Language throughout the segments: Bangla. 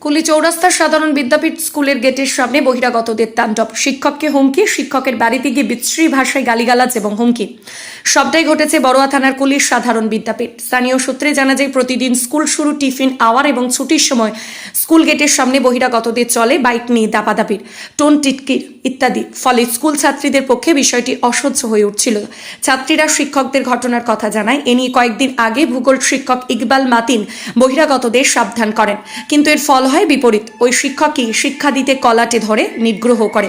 কুলি চৌরাস্তার সাধারণ বিদ্যাপীঠ স্কুলের গেটের সামনে বহিরাগতদের তাণ্ডব শিক্ষককে হুমকি, শিক্ষকের বাড়িতে গিয়ে বিশ্রী ভাষায় গালিগালাজ এবং হুমকি। সবটাই ঘটেছে বড়ুয়া থানার কুলির সাধারণ বিদ্যাপীঠ। স্থানীয় সূত্রে জানা যায়, প্রতিদিন স্কুল শুরু টিফিন আওয়ার এবং ছুটির সময় স্কুল গেটের সামনে বহিরাগতদের চলে বাইক নিয়ে দাপাদাপির, টোন টিটকির ইত্যাদি। ফলে স্কুল ছাত্রীদের পক্ষে বিষয়টি অসহ্য হয়ে উঠছিল। ছাত্রীরা শিক্ষকদের ঘটনার কথা জানায়। এ নিয়ে কয়েকদিন আগে ভূগোল শিক্ষক ইকবাল মাতিন বহিরাগতদের সাবধান করেন। কিন্তু এর ফল হয় বিপরীত। ওই শিক্ষকই শিক্ষা দিতে কলাটে ধরে নিগ্রহ করে।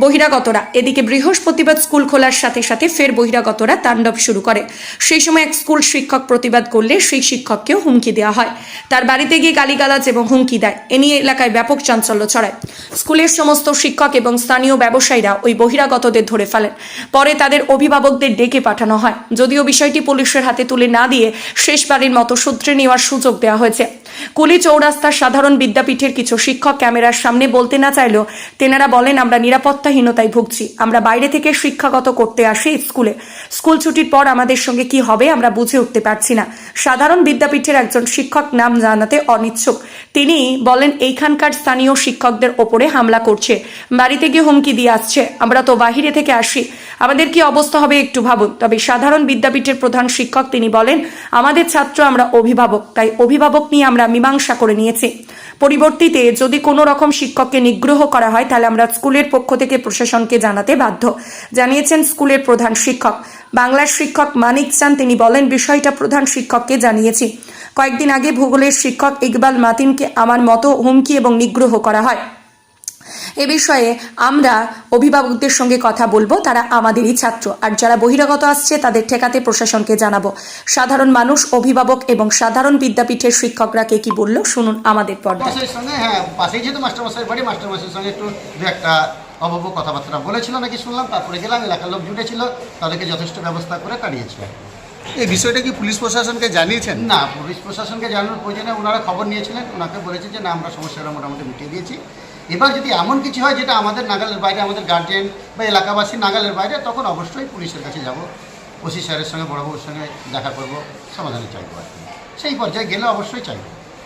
বহিরাগতরা, এদিকে বৃহস্পতিবার স্কুল খোলার সাথে সাথে ফের বহিরাগতরা তাণ্ডব শুরু করে। সেই সময় এক স্কুল শিক্ষক প্রতিবাদ করলে সেই শিক্ষককেও হুমকি দেওয়া হয়। তার বাড়িতে গিয়ে গালিগালাজ এবং হুমকি দেয়। এ নিয়ে এলাকায় ব্যাপক চাঞ্চল্য ছড়ায়। স্কুলের সমস্ত শিক্ষক এবং স্থানীয় ব্যবসায়ীরা ওই বহিরাগতদের ধরে ফেলেন। পরে তাদের অভিভাবকদের ডেকে পাঠানো হয়। যদিও বিষয়টি পুলিশের হাতে তুলে না দিয়ে শেষবারের মতো সূত্রে নেওয়ার সুযোগ দেওয়া হয়েছে। কুলি চৌরাস্তার সাধারণ বিদ্যাপীঠের কিছু শিক্ষক ক্যামেরার সামনে বলতে না চাইলেও তেনারা বলেন, আমরা নিরাপত্তাহীনতায় ভুগছি। আমরা বাইরে থেকে শিক্ষাগত করতে আসি স্কুলে। স্কুল ছুটির পর আমাদের সঙ্গে কি হবে আমরা বুঝে উঠতে পারছি না। সাধারণ বিদ্যাপীঠের একজন শিক্ষক নাম জানাতে অনিচ্ছুক। তিনি বলেন, এইখানকার স্থানীয় শিক্ষকদের ওপরে হামলা করছে। বাড়িতে গিয়ে হুমকি দিয়ে আসছে। আমরা তো বাহিরে থেকে আসি। আমাদের কি অবস্থা হবে একটু ভাবুন। তবে সাধারণ বিদ্যাপীঠের প্রধান শিক্ষক তিনি বলেন, আমাদের ছাত্র আমরা অভিভাবক, তাই অভিভাবক নিয়ে আমরা মীমাংসা করে নিয়েছি। পরিবর্তিতে যদি কোনো রকম শিক্ষককে নিগ্রহ করা হয়, তাহলে আমরা স্কুলের পক্ষ থেকে প্রশাসনকে জানাতে বাধ্য। জানিয়েছেন স্কুলের প্রধান শিক্ষক। বাংলার শিক্ষক মানিক চান তিনি বলেন, বিষয়টা প্রধান শিক্ষককে জানিয়েছি। কয়েকদিন আগে ভূগোলের শিক্ষক ইকবাল মাতিনকে আমার মতো হুমকি এবং নিগ্রহ করা হয়। এ বিষয়ে আমরা অভিভাবকদের সঙ্গে কথা বলব। তারা আমাদেরই ছাত্র। আর যারা বহিরাগত আসছে তাদের ঠেকাতে প্রশাসনকে জানাব। সাধারণ মানুষ অভিভাবক এবং সাধারণ বিদ্যাপীঠের শিক্ষকরা কে কি বলল শুনুন আমাদের পর্দায়। হ্যাঁ পাশেই যেহেতু মাস্টারমশাইয়ের বাড়ি মাস্টারমশাইয়ের সঙ্গে একটু একটা অভাব কথাবার্তা বলেছিল নাকি শুনলাম তারপরে গেলাম এলাকার লোক জুটেছিল তাদেরকে যথেষ্ট ব্যবস্থা করে তাড়িয়েছিল এই বিষয়টা কি পুলিশ প্রশাসনকে জানিয়েছেন? না পুলিশ প্রশাসনকে জানানোর প্রয়োজনে ওনারা খবর নিয়েছিলেন ওনাকে বলেছে যে না আমরা সমস্যাটা মোটামুটি মিটিয়ে দিয়েছি। এবার যদি এমন কিছু হয় যেটা আমাদের নাগালের বাইরে, আমাদের গার্জেন বা এলাকাবাসী নাগালের বাইরে, তখন অবশ্যই পুলিশের কাছে যাব। ওসি স্যারের সঙ্গে বড়বাবুর সঙ্গে দেখা করব সমাধানে চাইব আর সেই পর্যায়ে গেলে অবশ্যই চাইব।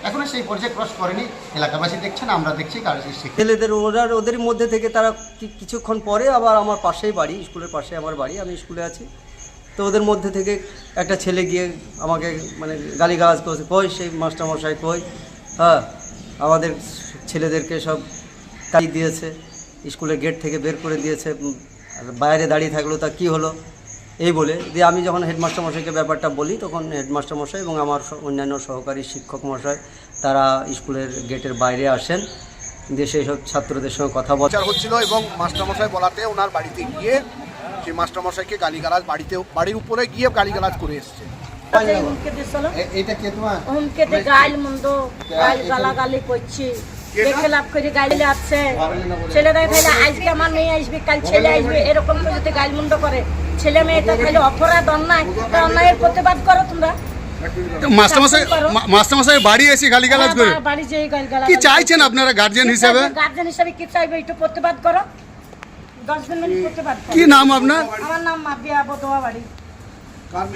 এখনও সেই পর্যায়ে ক্রস করেনি। এলাকাবাসী দেখছেন, আমরা দেখছি কার শিক্ষা ছেলেদের ওরা ওদের মধ্যে থেকে তারা কিছুক্ষণ পরে আবার আমার পাশেই বাড়ি, স্কুলের পাশে আমার বাড়ি, আমি স্কুলে আছি। তো ওদের মধ্যে থেকে একটা ছেলে গিয়ে আমাকে মানে গালিগালাজ করছে, কই সেই মাস্টারমশাই, কই? হ্যাঁ আমাদের ছেলেদেরকে সব তাড়িয়ে দিয়েছে স্কুলের গেট থেকে বের করে দিয়েছে বাইরে দাঁড়িয়ে থাকল তা কি হলো? এই বলে দিয়ে আমি যখন হেডমাস্টার মশাইকে ব্যাপারটা বলি তখন হেডমাস্টার মশাই এবং আমার স- অন্যান্য সহকারী শিক্ষক মশাই তারা স্কুলের গেটের বাইরে আসেন দিয়ে সেই সব ছাত্রদের সঙ্গে কথা বল। হচ্ছিল এবং মাস্টারমশাই বলাতে ওনার বাড়িতে গিয়ে সেই মাস্টারমশাইকে গালিগালাজ বাড়িতে বাড়ির উপরে গিয়ে গালিগালাজ করে এসছে। এটা কে তোমার? গাইল মন্দ গাইল গালাগালি করছি। দেখে লাভ করে গাইলে আছে ছেলেরা খাইলে আজকে আমার মেয়ে আসবে কাল ছেলে আসবে এরকম করে যদি করে। ছেলে মেয়েটা খাইলে অপরাধ অন্যায়। তা অন্যায়ের প্রতিবাদ করো তোমরা। মাস্টারমশাই বাড়ি এসে গালিগালাজ করে। হ্যাঁ, বাড়ি কি চাইছেন আপনারা গার্জিয়ান হিসেবে? গার্জেন হিসাবে কি চাইবে? একটু প্রতিবাদ করো। দশ দিন প্রতিবাদ কি নাম আপনার? আমার নাম মাবিয়া বদোয়া বাড়ি।